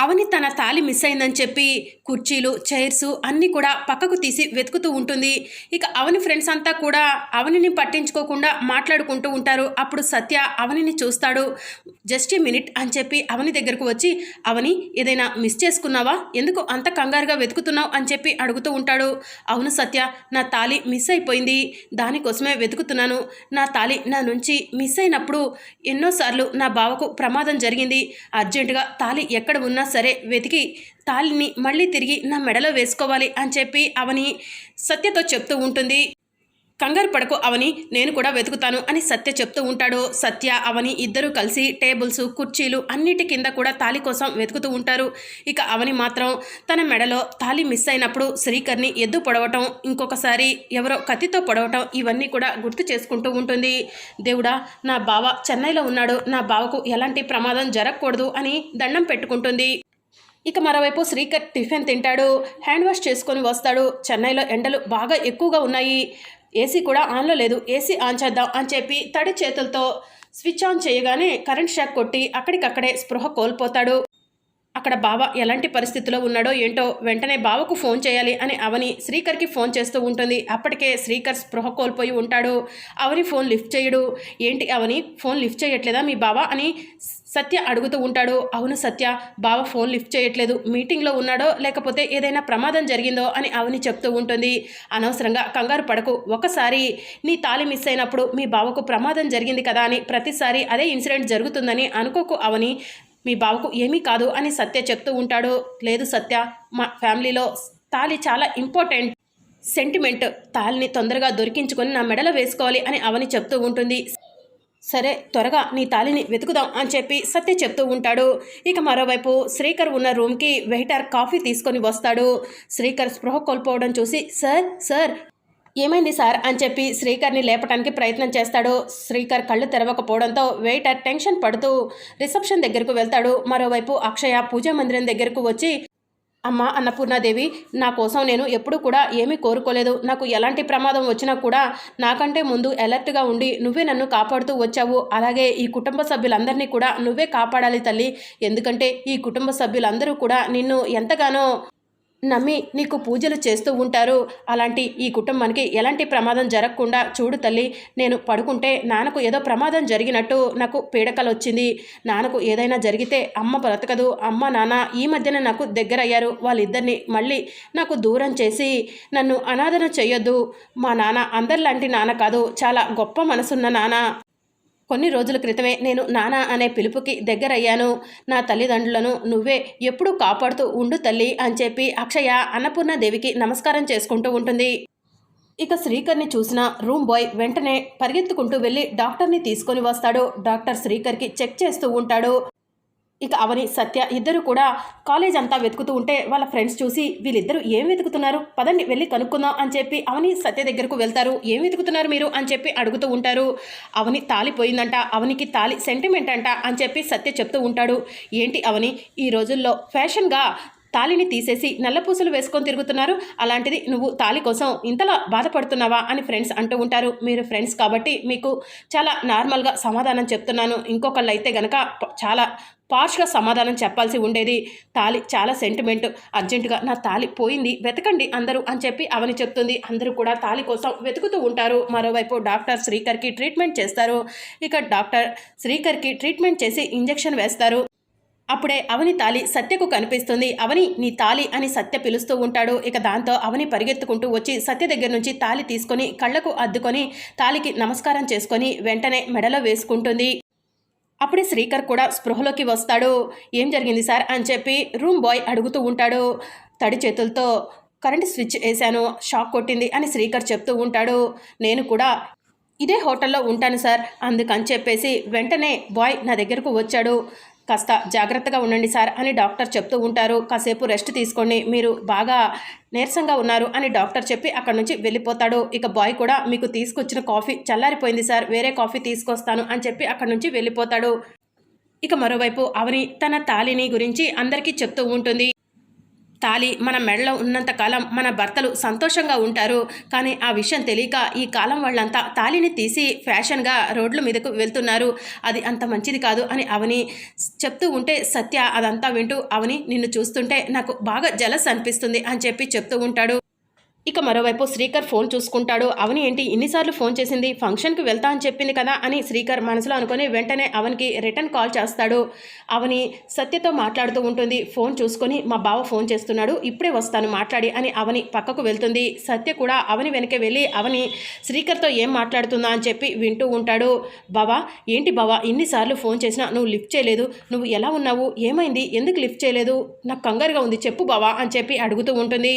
అవని తన తాలి మిస్ అయిందని చెప్పి కుర్చీలు చైర్స్ అన్నీ కూడా పక్కకు తీసి వెతుకుతూ ఉంటుంది. ఇక అవని ఫ్రెండ్స్ అంతా కూడా అవనిని పట్టించుకోకుండా మాట్లాడుకుంటూ ఉంటారు. అప్పుడు సత్య అవనిని చూస్తాడు. జస్ట్ ఏ మినిట్ అని చెప్పి అవని దగ్గరకు వచ్చి అవని ఏదైనా మిస్ చేసుకున్నావా? ఎందుకు అంత కంగారుగా వెతుకుతున్నావు? అని చెప్పి అడుగుతూ ఉంటాడు. అవును సత్య నా తాలి మిస్ అయిపోయింది. దానికోసమే వెతుకుతున్నాను. నా తాలి నా నుంచి మిస్ అయినప్పుడు ఎన్నోసార్లు నా బావకు ప్రమాదం జరిగింది. అర్జెంటుగా తాలి ఎక్కడ ఉన్నా సరే వెతికి తాలిని మళ్ళీ తిరిగి నా మెడలో వేసుకోవాలి అని చెప్పి అవని సత్యతో చెప్తూ ఉంటుంది. కంగారు పడకు అవని నేను కూడా వెతుకుతాను అని సత్య చెప్తూ ఉంటాడు. సత్య అవని ఇద్దరూ కలిసి టేబుల్స్ కుర్చీలు అన్నిటి కింద కూడా తాలి కోసం వెతుకుతూ ఉంటారు. ఇక అవని మాత్రం తన మెడలో తాలి మిస్ అయినప్పుడు శ్రీకర్ని ఎద్దు పొడవటం ఇంకొకసారి ఎవరో కత్తితో పొడవటం ఇవన్నీ కూడా గుర్తు చేసుకుంటూ ఉంటుంది. దేవుడా నా బావ చెన్నైలో ఉన్నాడు. నా బావకు ఎలాంటి ప్రమాదం జరగకూడదు అని దండం పెట్టుకుంటుంది. ఇక మరోవైపు శ్రీకర్ టిఫిన్ తింటాడు. హ్యాండ్ వాష్ చేసుకొని వస్తాడు. చెన్నైలో ఎండలు బాగా ఎక్కువగా ఉన్నాయి. ఏసీ కూడా ఆన్లో లేదు. ఏసీ ఆన్ చేద్దాం అని చెప్పి తడి చేతులతో స్విచ్ ఆన్ చేయగానే కరెంట్ షాక్ కొట్టి అక్కడికక్కడే స్పృహ కోల్పోతాడు. అక్కడ బావ ఎలాంటి పరిస్థితిలో ఉన్నాడో ఏంటో వెంటనే బావకు ఫోన్ చేయాలి అని అవని శ్రీకర్కి ఫోన్ చేస్తూ ఉంటుంది. అప్పటికే శ్రీకర్ స్పృహ కోల్పోయి ఉంటాడు. అవని ఫోన్ లిఫ్ట్ చేయడు. ఏంటి అవని? ఫోన్ లిఫ్ట్ చేయట్లేదా మీ బావ అని సత్య అడుగుతూ ఉంటాడు. అవును సత్య బావ ఫోన్ లిఫ్ట్ చేయట్లేదు. మీటింగ్లో ఉన్నాడో లేకపోతే ఏదైనా ప్రమాదం జరిగిందో అని అవని చెప్తూ ఉంటుంది. అనవసరంగా కంగారు పడకు. ఒకసారి నీ తాలి మిస్ అయినప్పుడు మీ బావకు ప్రమాదం జరిగింది కదా అని ప్రతిసారి అదే ఇన్సిడెంట్ జరుగుతుందని అనుకోకు అవని. మీ బావకు ఏమీ కాదు అని సత్య చెప్తూ ఉంటాడు. లేదు సత్య మా ఫ్యామిలీలో తాలి చాలా ఇంపార్టెంట్ సెంటిమెంట్. తాలిని తొందరగా దొరికించుకొని నా మెడలో వేసుకోవాలి అని అవని చెప్తూ ఉంటుంది. సరే త్వరగా నీ తాలిని వెతుకుదాం అని చెప్పి సత్య చెప్తూ ఉంటాడు. ఇక మరోవైపు శ్రీకర్ ఉన్న రూమ్కి వెయిటర్ కాఫీ తీసుకొని వస్తాడు. శ్రీకర్ స్పృహ కోల్పోవడం చూసి సార్ సార్ ఏమైంది సార్ అని చెప్పి శ్రీకర్ని లేపటానికి ప్రయత్నం చేస్తాడు. శ్రీకర్ కళ్ళు తెరవకపోవడంతో వెయిటర్ టెన్షన్ పడుతూ రిసెప్షన్ దగ్గరకు వెళ్తాడు. మరోవైపు అక్షయ పూజా మందిరం దగ్గరకు వచ్చి అమ్మ అన్నపూర్ణాదేవి నా కోసం నేను ఎప్పుడూ కూడా ఏమీ కోరుకోలేదు. నాకు ఎలాంటి ప్రమాదం వచ్చినా కూడా నాకంటే ముందు అలర్ట్గా ఉండి నువ్వే నన్ను కాపాడుతూ వచ్చావు. అలాగే ఈ కుటుంబ సభ్యులందరినీ కూడా నువ్వే కాపాడాలి తల్లి. ఎందుకంటే ఈ కుటుంబ సభ్యులందరూ కూడా నిన్ను ఎంతగానో నమ్మి నీకు పూజలు చేస్తూ ఉంటారు. అలాంటి ఈ కుటుంబానికి ఎలాంటి ప్రమాదం జరగకుండా చూడు తల్లి నేను పడుకుంటే నాన్నకు ఏదో ప్రమాదం జరిగినట్టు నాకు పీడకలు వచ్చింది నాన్నకు ఏదైనా జరిగితే అమ్మ బ్రతకదు. అమ్మ నాన్న ఈ మధ్యన నాకు దగ్గరయ్యారు. వాళ్ళిద్దరిని మళ్ళీ నాకు దూరం చేసి నన్ను అనాదన చేయొద్దు మా నాన్న అందరిలాంటి నాన్న కాదు. చాలా గొప్ప మనసున్న నాన్న. కొన్ని రోజుల క్రితమే నేను నానా అనే పిలుపుకి దగ్గరయ్యాను. నా తల్లిదండ్రులను నువ్వే ఎప్పుడూ కాపాడుతూ ఉండు తల్లి అని చెప్పి అక్షయ అన్నపూర్ణాదేవికి నమస్కారం చేసుకుంటూ ఉంటుంది. ఇక శ్రీకర్ని చూసిన రూమ్ బాయ్ వెంటనే పరిగెత్తుకుంటూ వెళ్ళి డాక్టర్ని తీసుకొని వస్తాడు. డాక్టర్ శ్రీకర్కి చెక్ చేస్తూ ఉంటాడు. ఇక అవని సత్య ఇద్దరు కూడా కాలేజ్ అంతా వెతుకుతూ ఉంటే వాళ్ళ ఫ్రెండ్స్ చూసి వీళ్ళిద్దరూ ఏం వెతుకుతున్నారు? పదండి వెళ్ళి కనుక్కుందాం అని చెప్పి అవని సత్య దగ్గరకు వెళ్తారు. ఏం వెతుకుతున్నారు మీరు? అని చెప్పి అడుగుతూ ఉంటారు. అవని తాలి పోయిందంట అవనికి తాలి సెంటిమెంట్ అంట అని చెప్పి సత్య చెప్తూ ఉంటాడు. ఏంటి అవని? ఈ రోజుల్లో ఫ్యాషన్గా తాలిని తీసేసి నల్లపూసలు వేసుకొని తిరుగుతున్నారు. అలాంటిది నువ్వు తాలి కోసం ఇంతలా బాధపడుతున్నావా అని ఫ్రెండ్స్ అంటూ ఉంటారు. మీరు ఫ్రెండ్స్ కాబట్టి మీకు చాలా నార్మల్గా సమాధానం చెప్తున్నాను. ఇంకొకళ్ళు అయితే గనక చాలా పార్ష్గా సమాధానం చెప్పాల్సి ఉండేది. తాలి చాలా సెంటిమెంట్. అర్జెంటుగా నా తాలి పోయింది వెతకండి అందరూ అని చెప్పి అవని చెప్తుంది. అందరూ కూడా తాలి కోసం వెతుకుతూ ఉంటారు. మరోవైపు డాక్టర్ శ్రీకర్కి ట్రీట్మెంట్ చేస్తారు. ఇక డాక్టర్ శ్రీకర్కి ట్రీట్మెంట్ చేసి ఇంజెక్షన్ వేస్తారు. అప్పుడే అవని తాలి సత్యకు కనిపిస్తుంది. అవని నీ తాలి అని సత్య పిలుస్తూ ఉంటాడు. ఇక దాంతో అవని పరిగెత్తుకుంటూ వచ్చి సత్య దగ్గర నుంచి తాలి తీసుకొని కళ్ళకు అద్దుకొని తాలికి నమస్కారం చేసుకొని వెంటనే మెడలో వేసుకుంటుంది. అప్పుడే శ్రీకర్ కూడా స్పృహలోకి వస్తాడు. ఏం జరిగింది సార్? అని చెప్పి రూమ్ బాయ్ అడుగుతూ ఉంటాడు. తడి చేతులతో కరెంట్ స్విచ్ వేశాను షాక్ కొట్టింది అని శ్రీకర్ చెప్తూ ఉంటాడు. నేను కూడా ఇదే హోటల్లో ఉంటాను సార్ అందుకని చెప్పేసి వెంటనే బాయ్ నా దగ్గరకు వచ్చాడు. కాస్త జాగ్రత్తగా ఉండండి సార్ అని డాక్టర్ చెప్తూ ఉంటారు. కాసేపు రెస్ట్ తీసుకోండి. మీరు బాగా నీరసంగా ఉన్నారు అని డాక్టర్ చెప్పి అక్కడ నుంచి వెళ్ళిపోతాడు. ఇక బాయ్ కూడా మీకు తీసుకొచ్చిన కాఫీ చల్లారిపోయింది సార్. వేరే కాఫీ తీసుకొస్తాను అని చెప్పి అక్కడ నుంచి వెళ్ళిపోతాడు. ఇక మరోవైపు అవని తన తాలిని గురించి అందరికీ చెప్తూ ఉంటుంది. తాలి మన మెడలో ఉన్నంత కాలం మన భర్తలు సంతోషంగా ఉంటారు. కానీ ఆ విషయం తెలియక ఈ కాలం వాళ్ళంతా తాలిని తీసి ఫ్యాషన్గా రోడ్ల మీదకు వెళ్తున్నారు. అది అంత మంచిది కాదు అని అవని చెప్తూ ఉంటే సత్య అదంతా వింటూ అవని నిన్ను చూస్తుంటే నాకు బాగా జలస్ అనిపిస్తుంది అని చెప్పి చెప్తూ ఉంటాడు. ఇక మరోవైపు శ్రీకర్ ఫోన్ చూసుకుంటాడు. అవని ఏంటి? ఇన్నిసార్లు ఫోన్ చేసింది? ఫంక్షన్కి వెళ్తా అని చెప్పింది కదా అని శ్రీకర్ మనసులో అనుకొని వెంటనే అవనికి రిటర్న్ కాల్ చేస్తాడు. అవని సత్యతో మాట్లాడుతూ ఉంటుంది. ఫోన్ చూసుకొని మా బావ ఫోన్ చేస్తున్నాడు. ఇప్పుడే వస్తాను మాట్లాడి అని అవని పక్కకు వెళ్తుంది. సత్య కూడా అవని వెనకే వెళ్ళి అవని శ్రీకర్తో ఏం మాట్లాడుతుందా అని చెప్పి వింటూ ఉంటాడు. బావా ఏంటి బావా? ఇన్నిసార్లు ఫోన్ చేసినా నువ్వు లిఫ్ట్ చేయలేదు. నువ్వు ఎలా ఉన్నావు? ఏమైంది? ఎందుకు లిఫ్ట్ చేయలేదు? నాకు కంగారుగా ఉంది. చెప్పు బావా అని చెప్పి అడుగుతూ ఉంటుంది.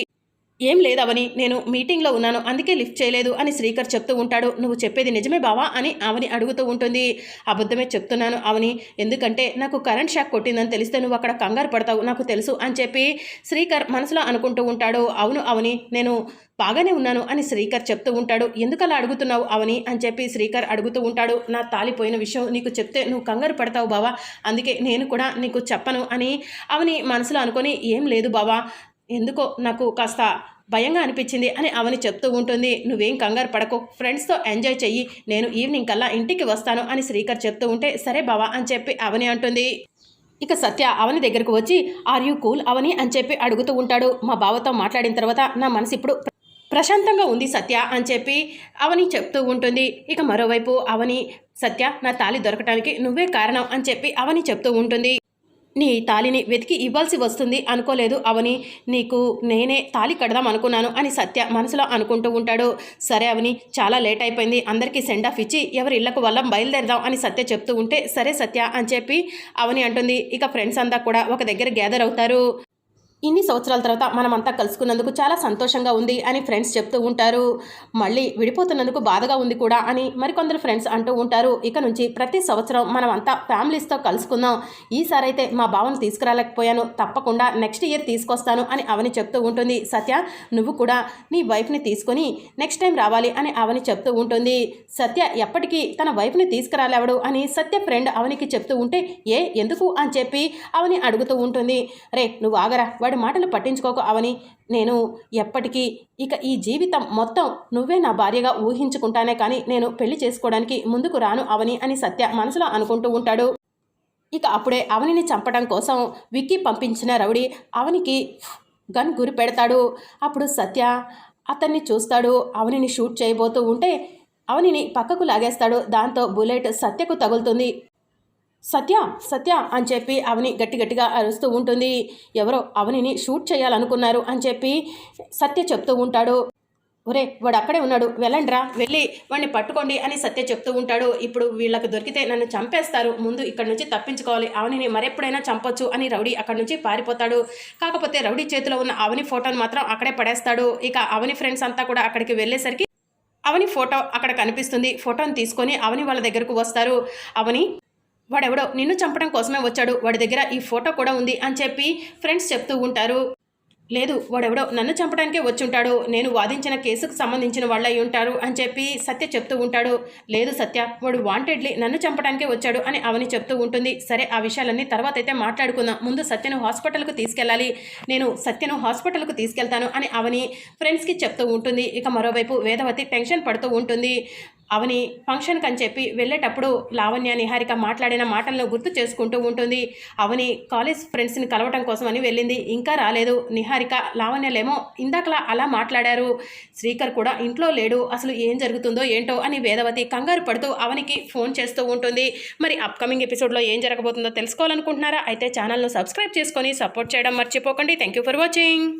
ఏం లేదవని నేను మీటింగ్లో ఉన్నాను అందుకే లిఫ్ట్ చేయలేదు అని శ్రీకర్ చెప్తూ ఉంటాడు. నువ్వు చెప్పేది నిజమే బావా అని అవని అడుగుతూ ఉంటుంది. అబద్ధమే చెప్తున్నాను అవని. ఎందుకంటే నాకు కరెంట్ షాక్ కొట్టిందని తెలిస్తే నువ్వు అక్కడ కంగారు పడతావు నాకు తెలుసు అని చెప్పి శ్రీకర్ మనసులో అనుకుంటూ ఉంటాడు. అవును అవని నేను బాగానే ఉన్నాను అని శ్రీకర్ చెప్తూ ఉంటాడు. ఎందుకు అలా అడుగుతున్నావు అవని అని చెప్పి శ్రీకర్ అడుగుతూ ఉంటాడు. నా తాలిపోయిన విషయం నీకు చెప్తే నువ్వు కంగారు పడతావు బావా అందుకే నేను కూడా నీకు చెప్పను అని అవని మనసులో అనుకొని ఏం లేదు బావా ఎందుకో నాకు కాస్త భయంగా అనిపించింది అని అవని చెప్తూ ఉంటుంది. నువ్వేం కంగారు పడకు. ఫ్రెండ్స్తో ఎంజాయ్ చెయ్యి. నేను ఈవినింగ్ కల్లా ఇంటికి వస్తాను అని శ్రీకర్ చెప్తూ ఉంటే సరే బావా అని చెప్పి అవని అంటుంది. ఇక సత్య అవని దగ్గరకు వచ్చి ఆర్ యూ కూల్ అవని? అని చెప్పి అడుగుతూ ఉంటాడు. మా బావతో మాట్లాడిన తర్వాత నా మనసు ఇప్పుడు ప్రశాంతంగా ఉంది సత్య అని చెప్పి అవని చెప్తూ ఉంటుంది. ఇక మరోవైపు అవని సత్య నా తాలి దొరకటానికి నువ్వే కారణం అని చెప్పి అవని చెప్తూ ఉంటుంది. నీ తాలిని వెతికి ఇవ్వాల్సి వస్తుంది అనుకోలేదు అవని. నీకు నేనే తాలి కడదాం అనుకున్నాను అని సత్య మనసులో అనుకుంటూ ఉంటాడు. సరే అవని చాలా లేట్ అయిపోయింది. అందరికీ సెండ్ ఆఫ్ ఇచ్చి ఎవరి ఇళ్ళకు వల్ల బయలుదేరదాం అని సత్య చెప్తూ ఉంటే సరే సత్య అని చెప్పి అవని అంటుంది. ఇక ఫ్రెండ్స్ అంతా కూడా ఒక దగ్గర గ్యాదర్ అవుతారు. ఇన్ని సంవత్సరాల తర్వాత మనమంతా కలుసుకున్నందుకు చాలా సంతోషంగా ఉంది అని ఫ్రెండ్స్ చెప్తూ ఉంటారు. మళ్ళీ విడిపోతున్నందుకు బాధగా ఉంది కూడా అని మరికొందరు ఫ్రెండ్స్ అంటూ ఉంటారు. ఇక నుంచి ప్రతి సంవత్సరం మనమంతా ఫ్యామిలీస్తో కలుసుకుందాం. ఈసారి అయితే మా బావను తీసుకురాలేకపోయాను. తప్పకుండా నెక్స్ట్ ఇయర్ తీసుకొస్తాను అని అవని చెప్తూ ఉంటుంది. సత్య నువ్వు కూడా నీ వైఫ్ని తీసుకొని నెక్స్ట్ టైం రావాలి అని అవని చెప్తూ ఉంటుంది. సత్య ఎప్పటికీ తన వైఫ్ని తీసుకురాలేవడు అని సత్య ఫ్రెండ్ అవనికి చెప్తూ ఉంటే ఏ ఎందుకు? అని చెప్పి అవని అడుగుతూ ఉంటుంది. రే నువ్వు ఆగరా వాడి మాటలు పట్టించుకోకు అవని. నేను ఎప్పటికీ ఇక ఈ జీవితం మొత్తం నువ్వే నా భార్యగా ఊహించుకుంటానే కానీ నేను పెళ్ళి చేసుకోవడానికి ముందుకు రాను అవని అని సత్య మనసులో అనుకుంటూ ఉంటాడు. ఇక అప్పుడే అవనిని చంపడం కోసం విక్కీ పంపించిన రౌడీ అవనికి గన్ గురి పెడతాడు. అప్పుడు సత్య అతన్ని చూస్తాడు. అవనిని షూట్ చేయబోతూ ఉంటే అవనిని పక్కకు లాగేస్తాడు. దాంతో బుల్లెట్ సత్యకు తగులుతుంది. సత్య సత్య అని చెప్పి అవని గట్టి గట్టిగా అరుస్తూ ఉంటుంది. ఎవరో అవనిని షూట్ చేయాలనుకున్నారు అని చెప్పి సత్య చెప్తూ ఉంటాడు. ఒరే వాడు అక్కడే ఉన్నాడు. వెళ్ళండ్రా. వెళ్ళి వాడిని పట్టుకోండి అని సత్య చెప్తూ ఉంటాడు. ఇప్పుడు వీళ్ళకి దొరికితే నన్ను చంపేస్తారు. ముందు ఇక్కడ నుంచి తప్పించుకోవాలి. అవనిని మరెప్పుడైనా చంపొచ్చు అని రౌడీ అక్కడి నుంచి పారిపోతాడు. కాకపోతే రౌడీ చేతిలో ఉన్న అవని ఫోటోని మాత్రం అక్కడే పడేస్తాడు. ఇక అవని ఫ్రెండ్స్ అంతా కూడా అక్కడికి వెళ్ళేసరికి అవని ఫోటో అక్కడ కనిపిస్తుంది. ఫోటోని తీసుకొని అవని వాళ్ళ దగ్గరకు వస్తారు. అవని వాడెవడో నిన్ను చంపడం కోసమే వచ్చాడు. వాడి దగ్గర ఈ ఫోటో కూడా ఉంది అని చెప్పి ఫ్రెండ్స్ చెప్తూ ఉంటారు. లేదు వాడెవడో నన్ను చంపడానికే వచ్చుంటాడు. నేను వాదించిన కేసుకు సంబంధించిన వాళ్ళు అయి ఉంటారు అని చెప్పి సత్య చెప్తూ ఉంటాడు. లేదు సత్య వాడు వాంటెడ్లీ నన్ను చంపడానికే వచ్చాడు అని అవని చెప్తూ ఉంటుంది. సరే ఆ విషయాలన్నీ తర్వాత అయితే మాట్లాడుకుందాం. ముందు సత్యను హాస్పిటల్కు తీసుకెళ్ళాలి. నేను సత్యను హాస్పిటల్కు తీసుకెళ్తాను అని అవని ఫ్రెండ్స్కి చెప్తూ ఉంటుంది. ఇక మరోవైపు వేదవతి టెన్షన్ పడుతూ ఉంటుంది. అవని ఫంక్షన్కి అని చెప్పి వెళ్ళేటప్పుడు లావణ్య నిహారిక మాట్లాడిన మాటలను గుర్తు చేసుకుంటూ ఉంటుంది. అవని కాలేజ్ ఫ్రెండ్స్ని కలవటం కోసం అని వెళ్ళింది. ఇంకా రాలేదు. నిహారిక లావణ్యలేమో ఇందాకలా అలా మాట్లాడారు. శ్రీకర్ కూడా ఇంట్లో లేడు. అసలు ఏం జరుగుతుందో ఏంటో అని వేదవతి కంగారు పడుతూ అవనికి ఫోన్ చేస్తూ ఉంటుంది. మరి అప్కమింగ్ ఎపిసోడ్లో ఏం జరగబోతుందో తెలుసుకోవాలనుకుంటున్నారా? అయితే ఛానల్ను సబ్స్క్రైబ్ చేసుకొని సపోర్ట్ చేయడం మర్చిపోకండి. Thank you for watching.